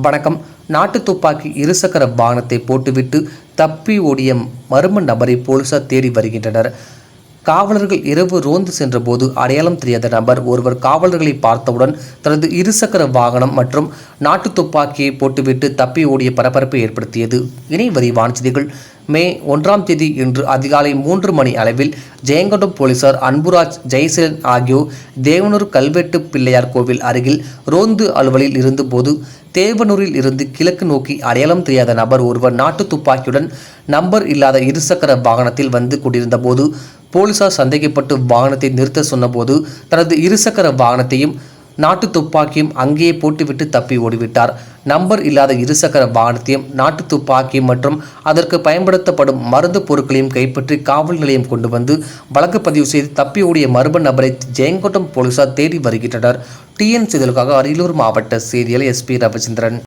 வணக்கம். நாட்டு துப்பாக்கி இருசக்கர வாகனத்தை போட்டுவிட்டு தப்பி ஓடிய மர்ம நபரை போலீசார் தேடி வருகின்றனர். காவலர்கள் இரவு ரோந்து சென்றபோது அடையாளம் தெரியாத நபர் ஒருவர் காவலர்களை பார்த்தவுடன் தனது இருசக்கர வாகனம் மற்றும் நாட்டு துப்பாக்கியை போட்டுவிட்டு தப்பி ஓடிய பரபரப்பை ஏற்படுத்தியது. இணை வரி செய்திகள். மே ஒன்றாம் தேதி இன்று அதிகாலை மூன்று மணி அளவில் ஜெயங்கொண்டம் போலீசார் அன்புராஜ் ஜெயசீலன் ஆகியோர் தேவனூர் கல்வெட்டு பிள்ளையார் கோவில் அருகில் ரோந்து அலுவலில் இருந்தபோது தேவனூரில் இருந்து கிழக்கு நோக்கி அடையாளம் தெரியாத நபர் ஒருவர் நாட்டு துப்பாக்கியுடன் நம்பர் இல்லாத இருசக்கர வாகனத்தில் வந்து கொண்டிருந்த போது போலீசார் சந்தேகப்பட்டு வாகனத்தை நிறுத்த சொன்னபோது தனது இருசக்கர வாகனத்தையும் நாட்டு துப்பாக்கியும் அங்கேயே போட்டுவிட்டு தப்பி ஓடிவிட்டார். நம்பர் இல்லாத இருசக்கர வாகனத்தையும் நாட்டு துப்பாக்கி மற்றும் அதற்கு பயன்படுத்தப்படும் மருந்து பொருட்களையும் கைப்பற்றி காவல் நிலையம் கொண்டு வந்து வழக்கு பதிவு செய்து தப்பி ஓடிய மர்ம நபரை ஜெயங்கோட்டம் போலீசார் தேடி வருகின்றனர். டிஎன் செய்தலுக்காக அரியலூர் மாவட்ட செய்தியாளர் எஸ்பி ரவிச்சந்திரன்.